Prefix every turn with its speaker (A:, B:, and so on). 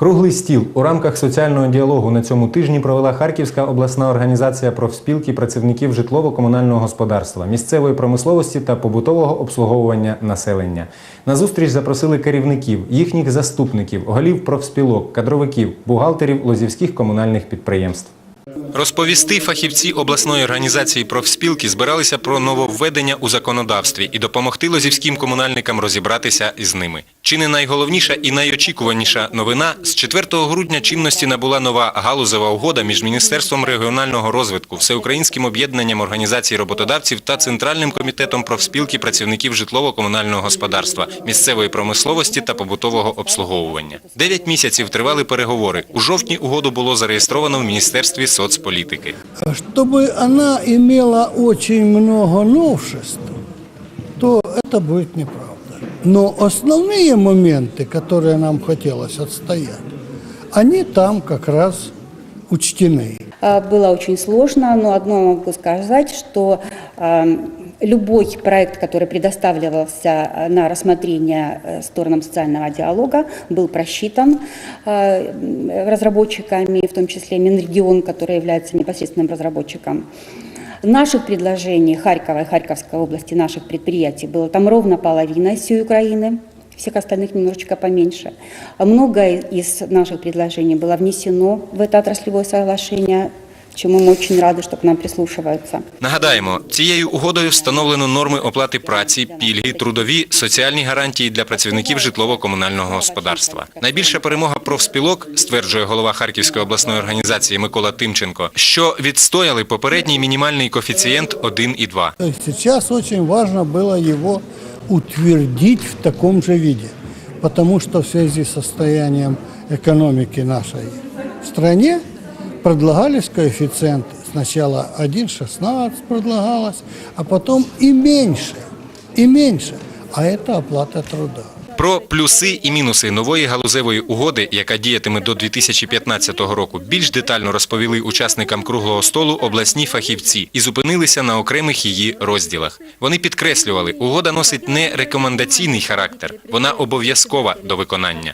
A: Круглий стіл у рамках соціального діалогу на цьому тижні провела Харківська обласна організація профспілки працівників житлово-комунального господарства, місцевої промисловості та побутового обслуговування населення. На зустріч запросили керівників, їхніх заступників, голів профспілок, кадровиків, бухгалтерів лозівських комунальних підприємств. Розповісти фахівці обласної організації профспілки збиралися про нововведення у законодавстві і допомогти лозівським комунальникам розібратися із ними. Чи не найголовніша і найочікуваніша новина з 4 грудня чинності набула нова галузева угода між Міністерством регіонального розвитку, Всеукраїнським об'єднанням організацій роботодавців та Центральним комітетом профспілки працівників житлово-комунального господарства, місцевої промисловості та побутового обслуговування. Дев'ять місяців тривали переговори. У жовтні угоду було зареєстровано в Міністерстві соцполітики.
B: Чтобы она имела очень много новшеств, то это будет неправда. Но основные моменты, которые нам хотелось отстоять, они там как раз учтены.
C: А, Было очень сложно, но одно могу сказать, что э, любой проект, который предоставлялся э, на рассмотрение э, сторонам социального диалога, был просчитан э, разработчиками, в том числе Минрегион, который является непосредственным разработчиком. Наших предложений Харькова и Харьковской области, наших предприятий, было там ровно половина всей Украины, всех остальных немножечко поменьше. Многое из наших предложений было внесено в это отраслевое соглашение, чему мы очень рады, что к нам прислушиваются.
A: Нагадаємо, цією угодою встановлено норми оплати праці, пільги, трудові, соціальні гарантії для працівників житлово-комунального господарства. Найбільша перемога профспілок, стверджує голова Харківської обласної організації Микола Тимченко, що відстояли попередній мінімальний коефіцієнт 1,2.
B: То есть сейчас очень важно было его утвердить в таком же виде, потому что в связи с состоянием экономики нашей в стране предлагались коэффициенты. Сначала 1,16 предлагалось, а потом и меньше, и меньше. А это оплата труда.
A: Про плюси і мінуси нової галузевої угоди, яка діятиме до 2015 року, більш детально розповіли учасникам круглого столу обласні фахівці і зупинилися на окремих її розділах. Вони підкреслювали, угода носить не рекомендаційний характер, вона обов'язкова до виконання.